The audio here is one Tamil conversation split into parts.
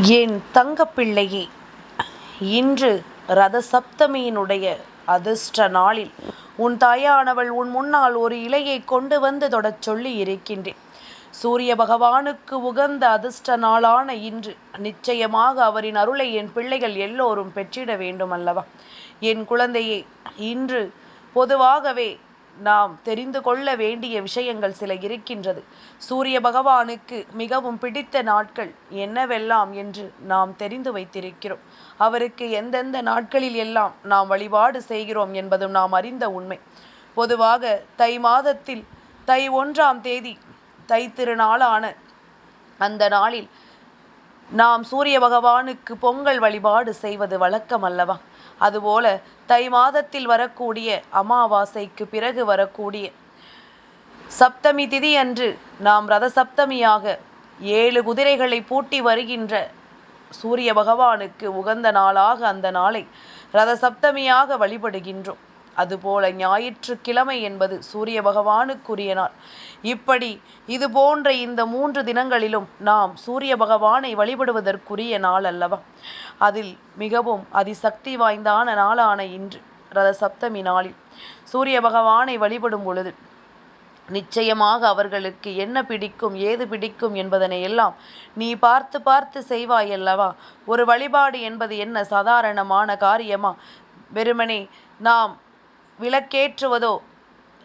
என் தங்கப்பிள்ளையே இன்று ரத சப்தமியினுடைய அதிர்ஷ்ட நாளில் உன் தாயானவள் உன் முன்னால் ஒரு இலையை கொண்டு வந்து தொடச் சொல்லி இருக்கின்றேன். சூரிய பகவானுக்கு உகந்த அதிர்ஷ்ட நாளான இன்று நிச்சயமாக அவரின் அருளை என் பிள்ளைகள் எல்லோரும் பெற்றிட வேண்டும் அல்லவா என் குழந்தையே இன்று பொதுவாகவே நாம் தெரிந்து கொள்ள வேண்டிய விஷயங்கள் சில இருக்கின்றது. சூரிய பகவானுக்கு மிகவும் பிடித்த நாட்கள் என்னவெல்லாம் என்று நாம் தெரிந்து வைத்திருக்கிறோம். அவருக்கு எந்தெந்த நாட்களில் எல்லாம் நாம் வழிபாடு செய்கிறோம் என்பதும் நாம் அறிந்த உண்மை. பொதுவாக தை மாதத்தில் தை ஒன்றாம் தேதி தை திருநாளான அந்த நாளில் நாம் சூரிய பகவானுக்கு பொங்கல் வழிபாடு செய்வது வழக்கம் அல்லவா? அதுபோல தை மாதத்தில் வரக்கூடிய அமாவாசைக்கு பிறகு வரக்கூடிய சப்தமி திதி அன்று நாம் ரத சப்தமியாக ஏழு குதிரைகளை பூட்டி வருகின்ற சூரிய பகவானுக்கு உகந்த நாளாக அந்த நாளை ரத சப்தமியாக வழிபடுகின்றோம். அதுபோல ஞாயிற்றுக்கிழமை என்பது சூரிய பகவானுக்குரிய நாள் இப்படி இது போன்ற இந்த மூன்று தினங்களிலும் நாம் சூரிய பகவானை வழிபடுவதற்குரிய நாள் அல்லவா? அதில் மிகவும் அதிசக்தி வாய்ந்தான நாளான இன்று ரத சப்தமி நாளில் சூரிய பகவானை வழிபடும் பொழுது நிச்சயமாக அவர்களுக்கு என்ன பிடிக்கும் ஏது பிடிக்கும் என்பதனை எல்லாம் நீ பார்த்து பார்த்து செய்வாய் அல்லவா? ஒரு வழிபாடு என்பது என்ன சாதாரணமான காரியமா? வெறுமனே நாம் விளக்கேற்றுவதோ?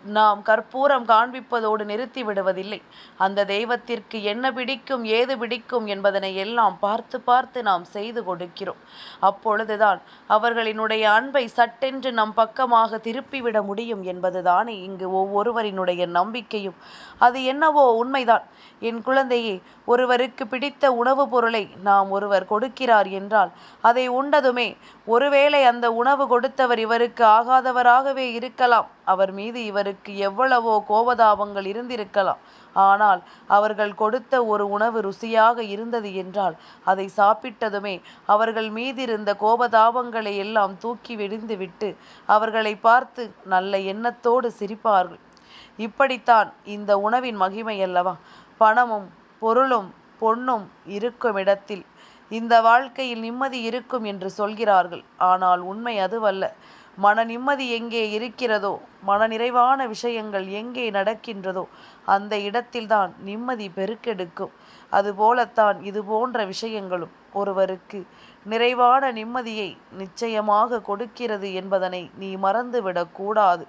நாம் கற்பூரம் காண்பிப்பதோடு நிறுத்தி விடுவதில்லை. அந்த தெய்வத்திற்கு என்ன பிடிக்கும் ஏது பிடிக்கும் என்பதனை எல்லாம் பார்த்து பார்த்து நாம் செய்து கொடுக்கிறோம். அப்பொழுதுதான் அவர்களினுடைய அன்பை சட்டென்று நம் பக்கமாக திருப்பிவிட முடியும் என்பதுதானே இங்கு ஒவ்வொருவரினுடைய நம்பிக்கையும். அது என்னவோ உண்மைதான். என் குழந்தையே ஒருவருக்கு பிடித்த உணவுப் பொருளை நாம் ஒருவர் கொடுக்கிறார் என்றால் அதை உண்டதுமே. ஒருவேளை அந்த உணவு கொடுத்தவர் இவருக்கு ஆகாதவராகவே இருக்கலாம். அவர் மீது இவருக்கு எவ்வளவோ கோபதாபங்கள் இருந்திருக்கலாம். ஆனால் அவர்கள் கொடுத்த ஒரு உணவு ருசியாக இருந்தது என்றால் அதை சாப்பிட்டதுமே அவர்கள் மீதிருந்த கோபதாபங்களை எல்லாம் தூக்கி விடிந்துவிட்டு அவர்களை பார்த்து நல்ல எண்ணத்தோடு சிரிப்பார்கள். இப்படித்தான் இந்த உணவின் மகிமை அல்லவா? பணமும் பொருளும் பொன்னும் இருக்கும் இடத்தில் இந்த வாழ்க்கையில் நிம்மதி இருக்கும் என்று சொல்கிறார்கள். ஆனால் உண்மை அதுவல்ல. மன நிம்மதி எங்கே இருக்கிறதோ மன நிறைவான விஷயங்கள் எங்கே நடக்கின்றதோ அந்த இடத்தில்தான் நிம்மதி பெருக்கெடுக்கும். அதுபோலத்தான் இது போன்ற விஷயங்களும் ஒருவருக்கு நிறைவான நிம்மதியை நிச்சயமாக கொடுக்கிறது என்பதனை நீ மறந்துவிடக்கூடாது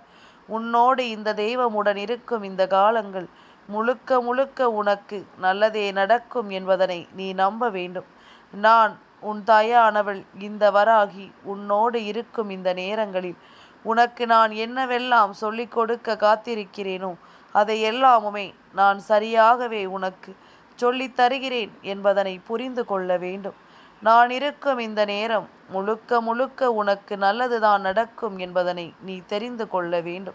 உன்னோடு இந்த தெய்வமுடன் இருக்கும் இந்த காலங்கள் முழுக்க முழுக்க உனக்கு நல்லதே நடக்கும் என்பதனை நீ நம்ப வேண்டும். நான் உன் தாயானவள் இந்த வராகி உன்னோடு இருக்கும் இந்த நேரங்களில் உனக்கு நான் என்னவெல்லாம் சொல்லிக் கொடுக்க காத்திருக்கிறேனோ அதை எல்லாமுமே நான் சரியாகவே உனக்கு சொல்லித் தருகிறேன் என்பதனை புரிந்து கொள்ள வேண்டும். நான் இருக்கும் இந்த நேரம் முழுக்க முழுக்க உனக்கு நல்லதுதான் நடக்கும் என்பதனை நீ தெரிந்து கொள்ள வேண்டும்.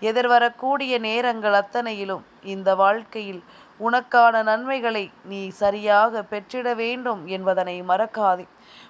எதிர்வரக்கூடிய நேரங்கள் அத்தனையிலும் இந்த வாழ்க்கையில் உனக்கான நன்மைகளை நீ சரியாக பெற்றிட வேண்டும் என்பதனை மறக்காதே.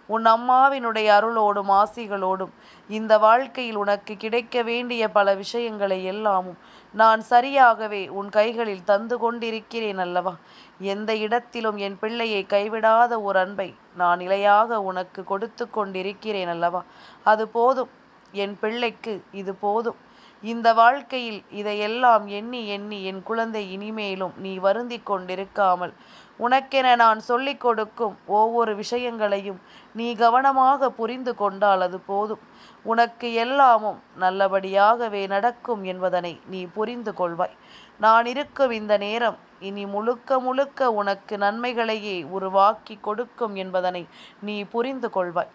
உன் அம்மாவினுடைய அருளோடும் ஆசிகளோடும் இந்த வாழ்க்கையில் உனக்கு கிடைக்க வேண்டிய பல விஷயங்களை எல்லாமும் நான் சரியாகவே உன் கைகளில் தந்து கொண்டிருக்கிறேன் அல்லவா? எந்த இடத்திலும் என் பிள்ளையை கைவிடாத ஒரு அன்பை நான் நிலையாக உனக்கு கொடுத்து கொண்டிருக்கிறேன் அல்லவா? அது போதும். என் பிள்ளைக்கு இது போதும். இந்த வாழ்க்கையில் இதையெல்லாம் எண்ணி எண்ணி என் குழந்தை இனிமேலும் நீ வருந்தி கொண்டிருக்காமல் உனக்கென நான் சொல்லிக் கொடுக்கும் ஒவ்வொரு விஷயங்களையும் நீ கவனமாக புரிந்து கொண்டால் அது போதும். உனக்கு எல்லாமும் நல்லபடியாகவே நடக்கும் என்பதனை நீ புரிந்து கொள்வாய். நான் இருக்கும் இந்த நேரம் இனி முழுக்க முழுக்க உனக்கு நன்மைகளையே உருவாக்கி கொடுக்கும் என்பதனை நீ புரிந்து கொள்வாய்.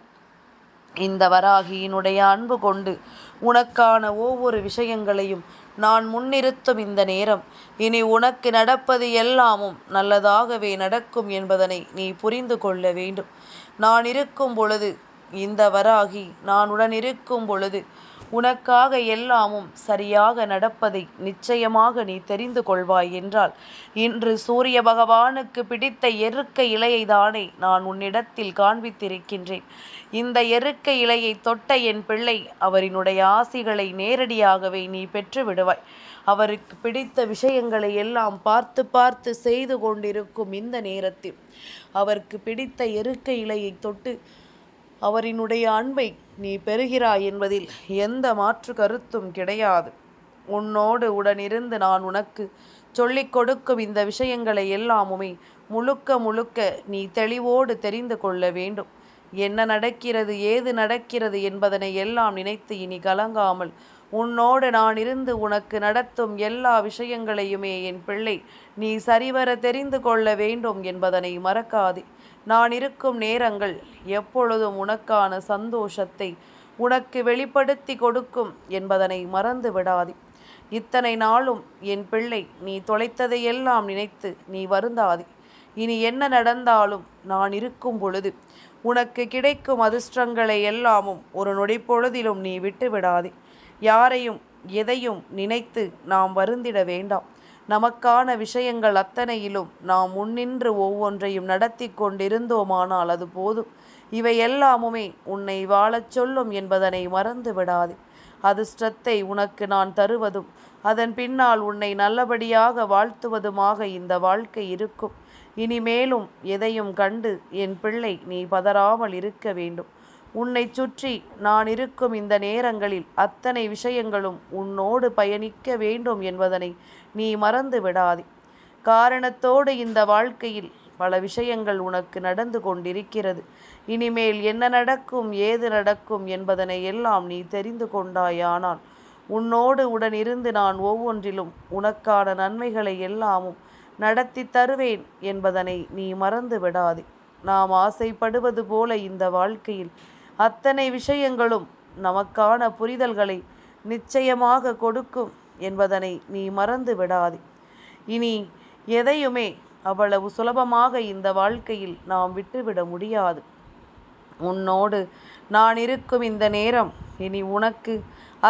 இந்த வராகியினுடைய அன்பு கொண்டு உனக்கான ஒவ்வொரு விஷயங்களையும் நான் முன்னிறுத்தும் இந்த நேரம். இனி உனக்கு நடப்பது எல்லாமும் நல்லதாகவே நடக்கும் என்பதனை நீ புரிந்து கொள்ள வேண்டும். நான் இருக்கும் பொழுது இந்த வராகி நான் உடன் இருக்கும் பொழுது உனக்காக எல்லாமும் சரியாக நடப்பதை நிச்சயமாக நீ தெரிந்து கொள்வாய் என்றால் இன்று சூரிய பகவானுக்கு பிடித்த எருக்க இலையை தானே நான் உன்னிடத்தில் காண்பித்திருக்கின்றேன். இந்த எருக்க இலையை தொட்ட என் பிள்ளை அவரினுடைய ஆசிகளை நேரடியாகவே நீ பெற்று விடுவாய். அவருக்கு பிடித்த விஷயங்களை எல்லாம் பார்த்து பார்த்து செய்து கொண்டிருக்கும் இந்த நேரத்தில் அவருக்கு பிடித்த எருக்க இலையை தொட்டு அவரினுடைய அன்பை நீ பெறுகிறாய் என்பதில் எந்த மாற்று கருத்தும் கிடையாது. உன்னோடு உடனிருந்து நான் உனக்கு சொல்லிக் கொடுக்கும் இந்த விஷயங்களை எல்லாமுமே முழுக்க முழுக்க நீ தெளிவோடு தெரிந்து கொள்ள வேண்டும். என்ன நடக்கிறது ஏது நடக்கிறது என்பதனை எல்லாம் நினைத்து இனி கலங்காமல். உன்னோடு நான் இருந்து உனக்கு நடத்தும் எல்லா விஷயங்களையுமே என் பிள்ளை நீ சரிவர தெரிந்து கொள்ள வேண்டும் என்பதனை மறக்காதே. நான் இருக்கும் நேரங்கள் எப்பொழுதும் உனக்கான சந்தோஷத்தை உனக்கு வெளிப்படுத்தி கொடுக்கும் என்பதனை மறந்து விடாதே. இத்தனை நாளும் என் பிள்ளை நீ தொலைத்ததையெல்லாம் நினைத்து நீ வருந்தாதே. இனி என்ன நடந்தாலும் நான் இருக்கும் பொழுது உனக்கு கிடைக்கும் அதிர்ஷ்டங்களை எல்லாமும் ஒரு நொடிப்பொழுதிலும் நீ விட்டு விடாதே யாரையும் எதையும் நினைத்து நாம் வருந்திட வேண்டாம். நமக்கான விஷயங்கள் அத்தனையிலும் நாம் முன்னின்று ஒவ்வொன்றையும் நடத்தி கொண்டிருந்தோமானால் அது போதும். இவை எல்லாமுமே உன்னை வாழச் சொல்லும் என்பதனை மறந்து விடாதே. அதிர்ஷ்டத்தை உனக்கு நான் தருவதும் அதன் பின்னால் உன்னை நல்லபடியாக வாழ்த்துவதுமாக இந்த வாழ்க்கை இருக்கும். இனிமேலும் எதையும் கண்டு என் பிள்ளை நீ பதறாமல் இருக்க வேண்டும். உன்னை சுற்றி நான் இருக்கும் இந்த நேரங்களில் அத்தனை விஷயங்களும் உன்னோடு பயணிக்க வேண்டும் என்பதனை நீ மறந்து விடாதே. காரணத்தோடு இந்த வாழ்க்கையில் பல விஷயங்கள் உனக்கு நடந்து கொண்டிருக்கிறது. இனிமேல் என்ன நடக்கும் ஏது நடக்கும் என்பதனை எல்லாம் நீ தெரிந்து கொண்டாயானால் உன்னோடு உடனிருந்து நான் ஒவ்வொன்றிலும் உனக்கான நன்மைகளை எல்லாமும் நடத்தி தருவேன் என்பதனை நீ மறந்து விடாதே. நாம் ஆசைப்படுவது போல இந்த வாழ்க்கையில் அத்தனை விஷயங்களும் நமக்கான புரிதல்களை நிச்சயமாக கொடுக்கும் என்பதனை நீ மறந்து விடாதே. இனி எதையுமே அவ்வளவு சுலபமாக இந்த வாழ்க்கையில் நாம் விட்டுவிட முடியாது. உன்னோடு நான் இருக்கும் இந்த நேரம் இனி உனக்கு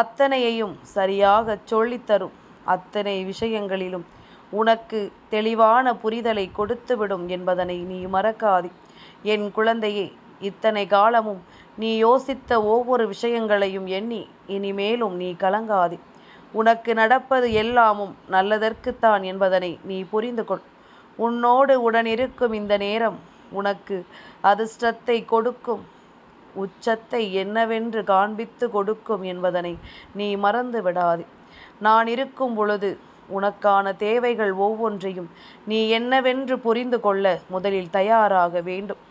அத்தனையையும் சரியாக சொல்லித்தரும். அத்தனை விஷயங்களிலும் உனக்கு தெளிவான புரிதலை கொடுத்துவிடும் என்பதனை நீ மறக்காதே. என் குழந்தையே இத்தனை காலமும் நீ யோசித்த ஒவ்வொரு விஷயங்களையும் எண்ணி இனிமேலும் நீ கலங்காதே. உனக்கு நடப்பது எல்லாமும் நல்லதற்குத்தான் என்பதனை நீ புரிந்து கொள். உன்னோடு உடனிருக்கும் இந்த நேரம் உனக்கு அதிர்ஷ்டத்தை கொடுக்கும் உச்சத்தை என்னவென்று காண்பித்து கொடுக்கும் என்பதனை நீ மறந்து விடாதே நான் இருக்கும் பொழுது உனக்கான தேவைகள் ஒவ்வொன்றையும் நீ என்னவென்று புரிந்து கொள்ள முதலில் தயாராக வேண்டும்.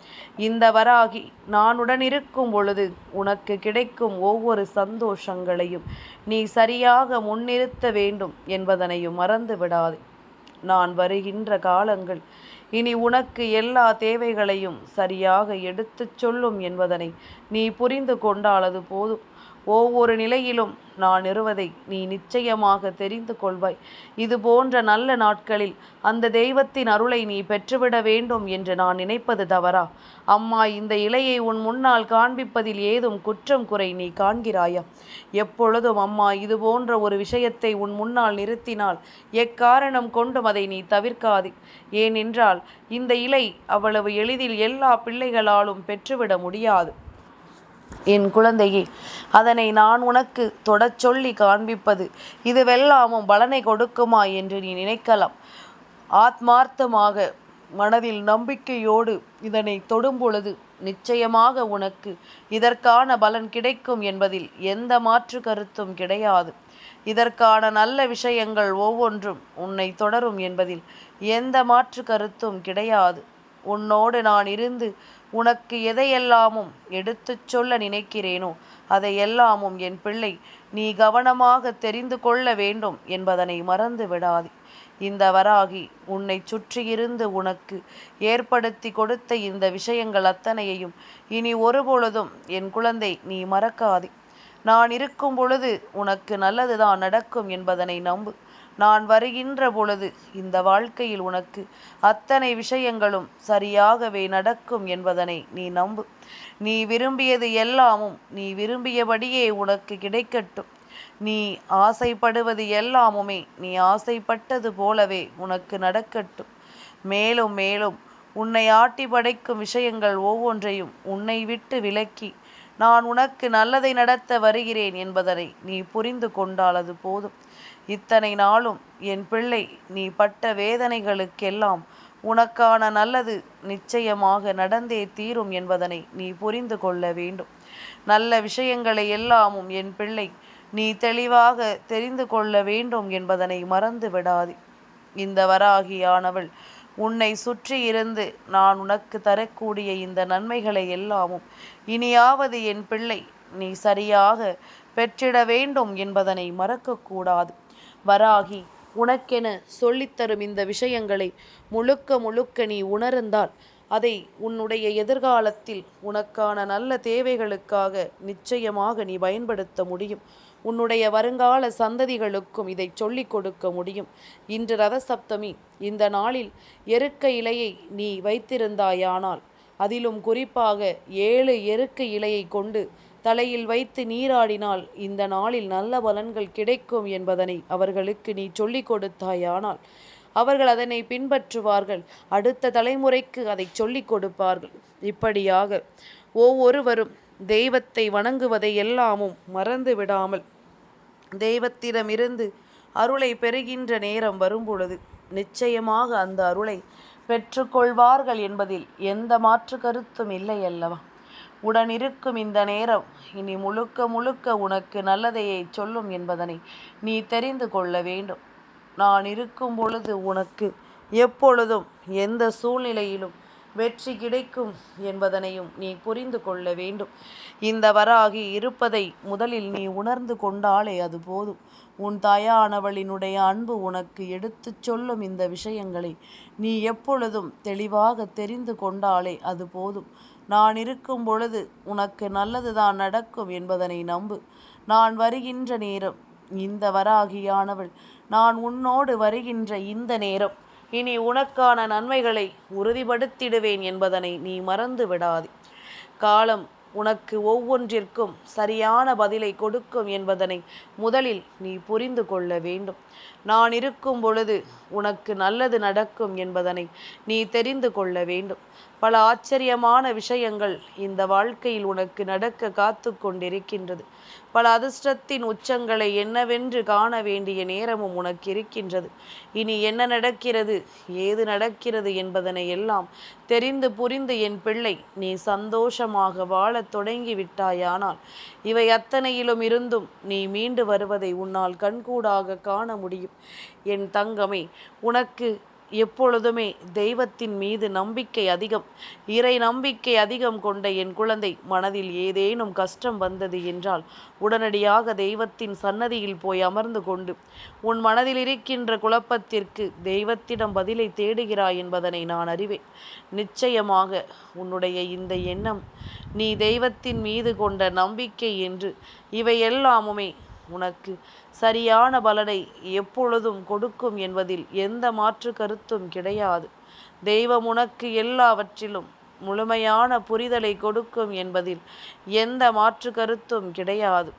இந்த வராகி நானுடன் இருக்கும் பொழுது உனக்கு கிடைக்கும் ஒவ்வொரு சந்தோஷங்களையும் நீ சரியாக முன்னிறுத்த வேண்டும் என்பதனையும் மறந்து விடாது. நான் வருகின்ற காலங்கள் இனி உனக்கு எல்லா தேவைகளையும் சரியாக எடுத்துச் சொல்லும் என்பதனை நீ புரிந்து கொண்டாலது போதும். ஒவ்வொரு நிலையிலும் நான் இருவதை நீ நிச்சயமாக தெரிந்து கொள்வாய். இது போன்ற நல்ல நாட்களில் அந்த தெய்வத்தின் அருளை நீ பெற்றுவிட வேண்டும் என்று நான் நினைப்பது தவறா? அம்மா இந்த இலையை உன் முன்னால் காண்பிப்பதில் ஏதும் குற்றம் குறை நீ காண்கிறாயா? எப்பொழுதும் அம்மா இது போன்ற ஒரு விஷயத்தை உன் முன்னால் நிறுத்தினால் எக்காரணம் கொண்டும் அதை நீ தவிர்க்காதே. ஏனென்றால் இந்த இலை அவ்வளவு எளிதில் எல்லா பிள்ளைகளாலும் பெற்றுவிட முடியாது. என் குழந்தையே அதனை நான் உனக்கு தொடச் சொல்லி காண்பிப்பது. இதுவெல்லாமும் பலனை கொடுக்குமா என்று நீ நினைக்கலாம். ஆத்மார்த்தமாக மனதில் நம்பிக்கையோடு இதனை தொடும் பொழுது நிச்சயமாக உனக்கு இதற்கான பலன் கிடைக்கும் என்பதில் எந்த மாற்று கருத்தும் கிடையாது. இதற்கான நல்ல விஷயங்கள் ஒவ்வொன்றும் உன்னை தொடரும் என்பதில் எந்த மாற்று கருத்தும் கிடையாது. உன்னோடு நான் இருந்து உனக்கு எதையெல்லாமும் எடுத்துச் சொல்ல நினைக்கிறேனோ அதையெல்லாமும் என் பிள்ளை நீ கவனமாக தெரிந்து கொள்ள வேண்டும் என்பதனை மறந்து விடாதே. இந்த வராகி உன்னை சுற்றியிருந்து உனக்கு ஏற்படுத்தி கொடுத்த இந்த விஷயங்கள் அத்தனையையும் இனி ஒருபொழுதும் என் குழந்தை நீ மறக்காதே. நான் இருக்கும் பொழுது உனக்கு நல்லதுதான் நடக்கும் என்பதனை நம்பு. நான் வருகின்ற பொழுது இந்த வாழ்க்கையில் உனக்கு அத்தனை விஷயங்களும் சரியாகவே நடக்கும் என்பதனை நீ நம்பு. நீ விரும்பியது எல்லாமும் நீ விரும்பியபடியே உனக்கு கிடைக்கட்டும். நீ ஆசைப்படுவது எல்லாமுமே நீ ஆசைப்பட்டது போலவே உனக்கு நடக்கட்டும். மேலும் மேலும் உன்னை ஆட்டி படைக்கும் விஷயங்கள் ஒவ்வொன்றையும் உன்னை விட்டு விலக்கி நான் உனக்கு நல்லதை நடத்த வருகிறேன் என்பதனை நீ புரிந்து கொண்டாலது போதும். இத்தனை நாளும் என் பிள்ளை நீ பட்ட வேதனைகளுக்கெல்லாம் உனக்கான நல்லது நிச்சயமாக நடந்தே தீரும் என்பதனை நீ புரிந்து கொள்ள வேண்டும். நல்ல விஷயங்களை எல்லாமும் என் பிள்ளை நீ தெளிவாக தெரிந்து கொள்ள வேண்டும் என்பதனை மறந்து விடாதே. இந்த வராகியானவள் உன்னை சுற்றி இருந்து நான் உனக்கு தரக்கூடிய இந்த நன்மைகளை எல்லாமும் இனியாவது என் பிள்ளை நீ சரியாக பெற்றிட வேண்டும் என்பதனை மறக்கக்கூடாது. வராகி உனக்கென சொல்லித்தரும் இந்த விஷயங்களை முழுக்க முழுக்க நீ உணர்ந்தால் அதை உன்னுடைய எதிர்காலத்தில் உனக்கான நல்ல தேவைகளுக்காக நிச்சயமாக நீ பயன்படுத்த முடியும். உன்னுடைய வருங்கால சந்ததிகளுக்கும் இதை சொல்லிக் கொடுக்க முடியும். இன்று ரதசப்தமி இந்த நாளில் எருக்க இலையை நீ வைத்திருந்தாயானால் அதிலும் குறிப்பாக ஏழு எருக்க இலையை கொண்டு தலையில் வைத்து நீராடினால் இந்த நாளில் நல்ல பலன்கள் கிடைக்கும் என்பதனை அவர்களுக்கு நீ சொல்லிக் கொடுத்தாயானால். அவர்கள் அதனை பின்பற்றுவார்கள். அடுத்த தலைமுறைக்கு அதை சொல்லிக் கொடுப்பார்கள். இப்படியாக ஒவ்வொருவரும் தெய்வத்தை வணங்குவதை எல்லாமும் மறந்து விடாமல் தெய்வத்திடமிருந்து அருளை பெறுகின்ற நேரம் வரும்பொழுது நிச்சயமாக அந்த அருளை பெற்றுக்கொள்வார்கள் என்பதில் எந்த மாற்று கருத்தும் இல்லை அல்லவா? உடனிருக்கும் இந்த நேரம். இனி முழுக்க முழுக்க உனக்கு நல்லதையை சொல்லும் என்பதனை நீ தெரிந்து கொள்ள வேண்டும். நான் இருக்கும் பொழுது உனக்கு எப்பொழுதும் எந்த சூழ்நிலையிலும் வெற்றி கிடைக்கும் என்பதனையும் நீ புரிந்து கொள்ள வேண்டும். இந்த வராகி இருப்பதை முதலில் நீ உணர்ந்து கொண்டாலே அது போதும். உன் தாயானவளினுடைய அன்பு உனக்கு எடுத்துச் சொல்லும் இந்த விஷயங்களை நீ எப்பொழுதும் தெளிவாக தெரிந்து கொண்டாலே அது போதும். நான் இருக்கும் பொழுது உனக்கு நல்லதுதான் நடக்கும் என்பதனை நம்பு. நான் வருகின்ற நேரம் இந்த வராகியானவள். நான் உன்னோடு வருகின்ற இந்த நேரம். இனி உனக்கான நன்மைகளை உறுதிப்படுத்திடுவேன் என்பதனை நீ மறந்து விடாதே காலம் உனக்கு ஒவ்வொன்றிற்கும் சரியான பதிலை கொடுக்கும் என்பதனை முதலில் நீ புரிந்து கொள்ள வேண்டும். நான் இருக்கும் பொழுது உனக்கு நல்லது நடக்கும் என்பதனை நீ தெரிந்து கொள்ள வேண்டும். பல ஆச்சரியமான விஷயங்கள் இந்த வாழ்க்கையில் உனக்கு நடக்க காத்து கொண்டிருக்கின்றது. பல அதிர்ஷ்டத்தின் உச்சங்களை என்னவென்று காண வேண்டிய நேரமும் உனக்கு இருக்கின்றது. இனி என்ன நடக்கிறது? ஏது நடக்கிறது என்பதனை எல்லாம் தெரிந்து புரிந்து என் பிள்ளை நீ சந்தோஷமாக வாழத் தொடங்கி விட்டாயானால் இவை அத்தனையிலும் இருந்தும் நீ மீண்டு வருவதை உன்னால் கண்கூடாக காண முடியும். என் தங்கமே உனக்கு எப்பொழுதுமே தெய்வத்தின் மீது நம்பிக்கை அதிகம். இறை நம்பிக்கை அதிகம் கொண்ட என் குழந்தை மனதில் ஏதேனும் கஷ்டம் வந்தது என்றால் உடனடியாக தெய்வத்தின் சன்னதியில் போய் அமர்ந்து கொண்டு உன் மனதில் இருக்கின்ற குழப்பத்திற்கு தெய்வத்திடம் பதிலை தேடுகிறாய் என்பதனை நான் அறிவேன். நிச்சயமாக உன்னுடைய இந்த எண்ணம் நீ தெய்வத்தின் மீது கொண்ட நம்பிக்கை என்று இவை எல்லாமுமே உனக்கு சரியான பலனை எப்பொழுதும் கொடுக்கும் என்பதில் எந்த மாற்று கருத்தும் கிடையாது. தெய்வம் உனக்கு எல்லாவற்றிலும் முழுமையான புரிதலை கொடுக்கும் என்பதில் எந்த மாற்று கருத்தும் கிடையாது.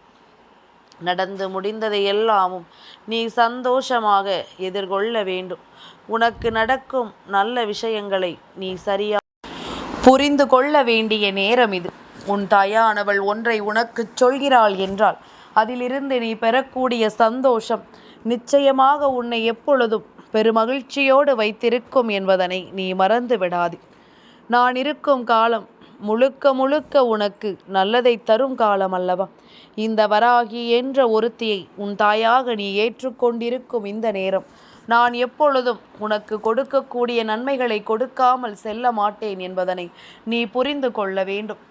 நடந்து முடிந்ததை எல்லாமும் நீ சந்தோஷமாக எதிர்கொள்ள வேண்டும். உனக்கு நடக்கும் நல்ல விஷயங்களை நீ சரியா புரிந்து கொள்ள வேண்டிய நேரம் இது. உன் தாயானவள் ஒன்றை உனக்குச் சொல்கிறாள் என்றால் அதிலிருந்து நீ பெறக்கூடிய சந்தோஷம் நிச்சயமாக உன்னை எப்பொழுதும் பெருமகிழ்ச்சியோடு வைத்திருக்கும் என்பதனை நீ மறந்து விடாதே. நான் இருக்கும் காலம் முழுக்க முழுக்க உனக்கு நல்லதை தரும் காலம் அல்லவா? இந்த வராகி என்ற ஒருத்தியை உன் தாயாக நீ ஏற்றுக்கொண்டிருக்கும் இந்த நேரம் நான் எப்பொழுதும் உனக்கு கொடுக்கக்கூடிய நன்மைகளை கொடுக்காமல் செல்ல மாட்டேன் என்பதனை நீ புரிந்து கொள்ள வேண்டும்.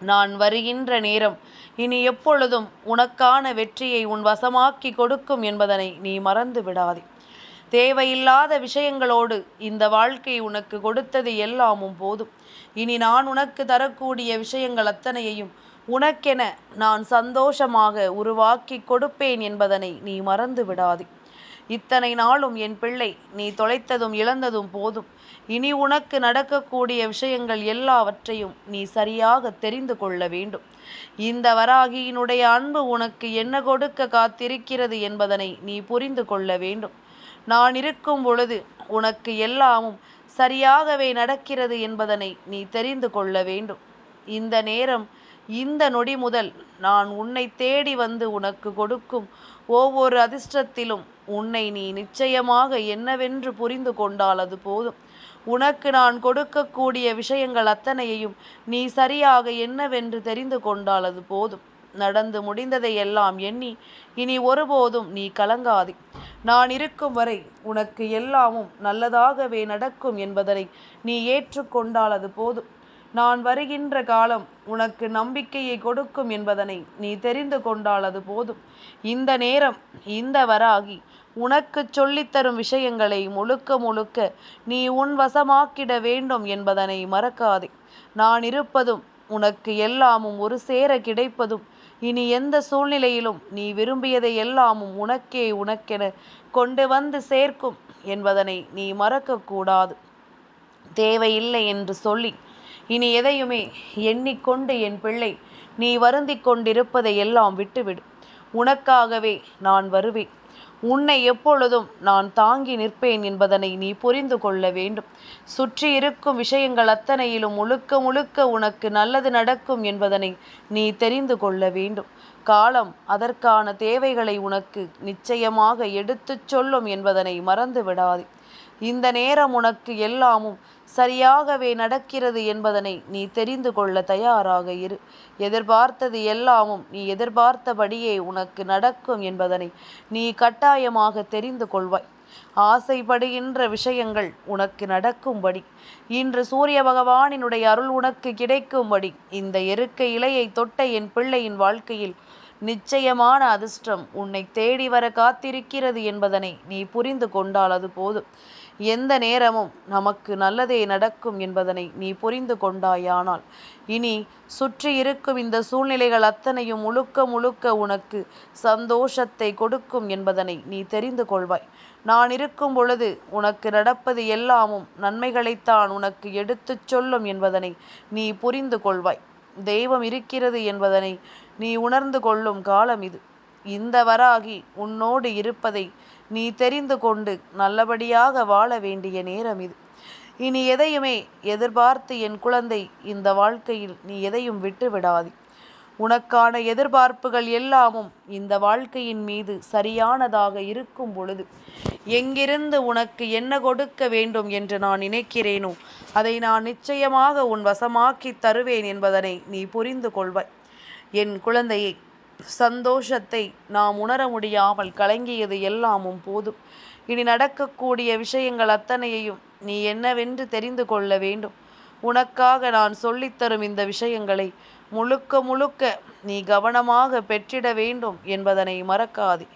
நான் வருகின்ற நேரம் இனி எப்பொழுதும் உனக்கான வெற்றியை உன் வசமாக்கி கொடுக்கும் என்பதனை நீ மறந்து விடாதே. தேவையில்லாத விஷயங்களோடு இந்த வாழ்க்கை உனக்கு கொடுத்தது எல்லாமும் போதும். இனி நான் உனக்கு தரக்கூடிய விஷயங்கள் அத்தனையையும் உனக்கென நான் சந்தோஷமாக உருவாக்கி கொடுப்பேன் என்பதனை நீ மறந்து விடாதே. இத்தனை நாளும் என் பிள்ளை நீ தொலைத்ததும் இழந்ததும் போதும். இனி உனக்கு நடக்கக்கூடிய விஷயங்கள் எல்லாவற்றையும் நீ சரியாக தெரிந்து கொள்ள வேண்டும். இந்த வராகியினுடைய அன்பு உனக்கு என்ன கொடுக்க காத்திருக்கிறது என்பதனை நீ புரிந்து கொள்ள வேண்டும். நான் இருக்கும் பொழுது உனக்கு எல்லாமும் சரியாகவே நடக்கிறது என்பதனை நீ தெரிந்து கொள்ள வேண்டும். இந்த நேரம் இந்த நொடி முதல் நான் உன்னை தேடி வந்து உனக்கு கொடுக்கும் ஒவ்வொரு அதிர்ஷ்டத்திலும் உன்னை நீ நிச்சயமாக என்னவென்று புரிந்து கொண்டால் அது போதும். உனக்கு நான் கொடுக்கக்கூடிய விஷயங்கள் அத்தனையையும் நீ சரியாக என்னவென்று தெரிந்து கொண்டால் அது போதும். நடந்து முடிந்ததை எல்லாம் எண்ணி இனி ஒருபோதும் நீ கலங்காதே. நான் இருக்கும் வரை உனக்கு எல்லாமும் நல்லதாகவே நடக்கும் என்பதனை நீ ஏற்றுக்கொண்டால் அது போதும். நான் வருகின்ற காலம் உனக்கு நம்பிக்கையை கொடுக்கும் என்பதனை நீ தெரிந்து கொண்டால் அது போதும். இந்த நேரம் இந்த வராகி உனக்கு சொல்லித்தரும் விஷயங்களை முழுக்க முழுக்க நீ உன் வசமாக்கிட வேண்டும் என்பதனை மறக்காதே. நான் இருப்பதும் உனக்கு எல்லாமும் ஒரு சேர கிடைப்பதும் இனி எந்த சூழ்நிலையிலும் நீ விரும்பியதை எல்லாமும் உனக்கே உனக்கென கொண்டு வந்து சேர்க்கும் என்பதனை நீ மறக்கக்கூடாது. தேவையில்லை என்று சொல்லி இனி எதையுமே எண்ணிக்கொண்டு என் பிள்ளை நீ வருந்திக் கொண்டிருப்பதை எல்லாம் விட்டுவிடு. உனக்காகவே நான் வருவேன். உன்னை எப்பொழுதும் நான் தாங்கி நிற்பேன் என்பதனை நீ புரிந்து கொள்ள வேண்டும். சுற்றி இருக்கும் விஷயங்கள் அத்தனையிலும் முழுக்க முழுக்க உனக்கு நல்லது நடக்கும் என்பதனை நீ தெரிந்து கொள்ள வேண்டும். காலம் அதற்கான தேவைகளை உனக்கு நிச்சயமாக எடுத்துச் சொல்லும் என்பதனை மறந்து விடாதே இந்த நேரம் உனக்கு எல்லாமும் சரியாகவே நடக்கிறது என்பதனை நீ தெரிந்து கொள்ள தயாராக இரு. எதிர்பார்த்தது எல்லாமும் நீ எதிர்பார்த்தபடியே உனக்கு நடக்கும் என்பதனை நீ கட்டாயமாக தெரிந்து கொள்வாய். ஆசைப்படுகின்ற விஷயங்கள் உனக்கு நடக்கும்படி இன்று சூரிய பகவானினுடைய அருள் உனக்கு கிடைக்கும்படி இந்த எருக்க இலையை தொட்ட என் பிள்ளையின் வாழ்க்கையில் நிச்சயமான அதிர்ஷ்டம் உன்னை தேடி வர காத்திருக்கிறது என்பதனை நீ புரிந்து கொண்டால் அது போதும். எந்த நேரமும் நமக்கு நல்லதே நடக்கும் என்பதனை நீ புரிந்து கொண்டாயானால். இனி சுற்றி இருக்கும் இந்த சூழ்நிலைகள் அத்தனையும் முழுக்க முழுக்க உனக்கு சந்தோஷத்தை கொடுக்கும் என்பதனை நீ தெரிந்து கொள்வாய். நான் இருக்கும் பொழுது உனக்கு நடப்பது எல்லாமும் நன்மைகளைத்தான் உனக்கு எடுத்துச் சொல்லும் என்பதனை நீ புரிந்து கொள்வாய். தெய்வம் இருக்கிறது என்பதனை நீ உணர்ந்து கொள்ளும் காலம் இது. இந்த வராகி உன்னோடு இருப்பதை நீ தெரிந்து கொண்டு நல்லபடியாக வாழ வேண்டிய நேரம் இது. இனி எதையுமே எதிர்பார்த்து என் குழந்தை இந்த வாழ்க்கையில் நீ எதையும் விட்டு விடாது. உனக்கான எதிர்பார்ப்புகள் எல்லாமும் இந்த வாழ்க்கையின் மீது சரியானதாக இருக்கும் பொழுது எங்கிருந்து உனக்கு என்ன கொடுக்க வேண்டும் என்று நான் நினைக்கிறேனோ அதை நான் நிச்சயமாக உன் வசமாக்கி தருவேன் என்பதனை நீ புரிந்து கொள்வாய். என் குழந்தையை சந்தோஷத்தை நாம் உணர முடியாமல் கலங்கியது எல்லாமும் போதும். இனி நடக்கக்கூடிய விஷயங்கள் அத்தனையையும் நீ என்னவென்று தெரிந்து கொள்ள வேண்டும். உனக்காக நான் சொல்லித்தரும் இந்த விஷயங்களை முழுக்க முழுக்க நீ கவனமாக பெற்றிட வேண்டும் என்பதனை மறக்காதே.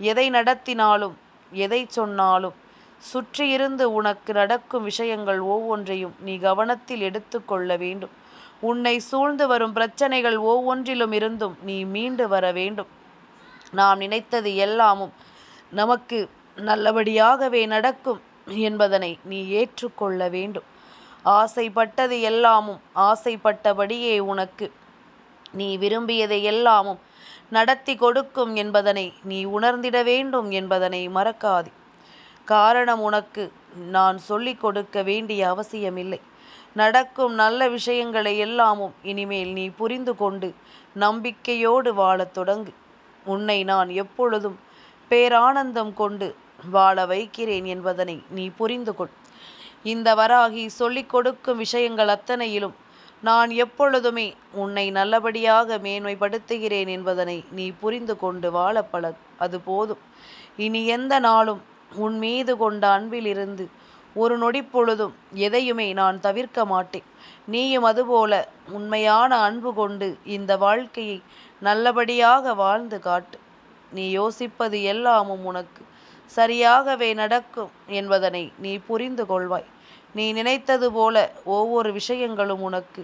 எதை நடத்தினாலும் எதை சொன்னாலும் சுற்றியிருந்து உனக்கு நடக்கும் விஷயங்கள் ஒவ்வொன்றையும் நீ கவனத்தில் எடுத்துக்கொள்ள வேண்டும். உன்னை சூழ்ந்து வரும் பிரச்சனைகள் ஒவ்வொன்றிலும் இருந்தும் நீ மீண்டு வர வேண்டும். நாம் நினைத்தது எல்லாமும் நமக்கு நல்லபடியாகவே நடக்கும் என்பதனை நீ ஏற்றுக்கொள்ள வேண்டும். ஆசைப்பட்டது எல்லாமும் ஆசைப்பட்டபடியே உனக்கு. நீ விரும்பியதை எல்லாமும் நடத்தி கொடுக்கும் என்பதனை நீ உணர்ந்திட வேண்டும் என்பதனை மறக்காதே. காரணம் உனக்கு நான் சொல்லிக் கொடுக்க வேண்டிய அவசியமில்லை. நடக்கும் நல்ல விஷயங்களை எல்லாமும் இனிமேல் நீ புரிந்து கொண்டு நம்பிக்கையோடு வாழத் தொடங்கு. உன்னை நான் எப்பொழுதும் பேரானந்தம் கொண்டு வாழ வைக்கிறேன் என்பதனை நீ புரிந்து கொள். இந்த வராகி சொல்லிக் கொடுக்கும் விஷயங்கள் அத்தனையிலும் நான் எப்பொழுதுமே உன்னை நல்லபடியாக மேன்மைப்படுத்துகிறேன் என்பதனை நீ புரிந்து கொண்டு வாழ அது போதும். இனி எந்த நாளும் உன் மீது கொண்ட அன்பிலிருந்து ஒரு நொடி பொழுதும் எதையுமே நான் தவிர்க்க மாட்டேன். நீயும் அதுபோல உண்மையான அன்பு கொண்டு இந்த வாழ்க்கையை நல்லபடியாக வாழ்ந்து காட்டு. நீ யோசிப்பது எல்லாமும் உனக்கு சரியாகவே நடக்கும் என்பதனை நீ புரிந்து கொள்வாய். நீ நினைத்தது போல ஒவ்வொரு விஷயங்களும் உனக்கு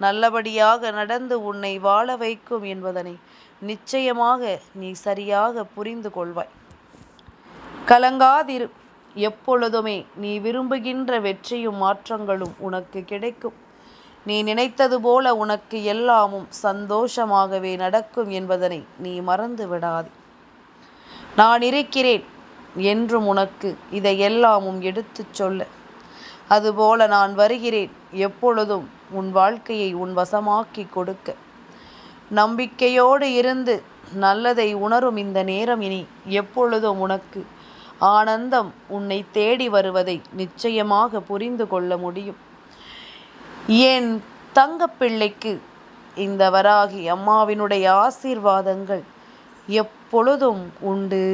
நல்லபடியாக நடந்து உன்னை வாழ வைக்கும் என்பதனை நிச்சயமாக நீ சரியாக புரிந்து கொள்வாய். கலங்காதிரு எப்பொழுதுமே நீ விரும்புகின்ற வெற்றியும் மாற்றங்களும் உனக்கு கிடைக்கும். நீ நினைத்தது போல உனக்கு எல்லாமும் சந்தோஷமாகவே நடக்கும் என்பதனை நீ மறந்து விடாதே. நான் இருக்கிறேன் என்றும் உனக்கு இதை எல்லாமும் எடுத்துச் சொல்ல. அதுபோல நான் வருகிறேன் எப்பொழுதும் உன் வாழ்க்கையை உன் வசமாக்கி கொடுக்க. நம்பிக்கையோடு இருந்து நல்லதை உணரும் இந்த நேரம் இனி எப்பொழுதும் உனக்கு ஆனந்தம் உன்னை தேடி வருவதை நிச்சயமாக புரிந்து கொள்ள முடியும். என் தங்கப்பிள்ளைக்கு இந்த வராகி அம்மாவினுடைய ஆசீர்வாதங்கள் எப்பொழுதும் உண்டு?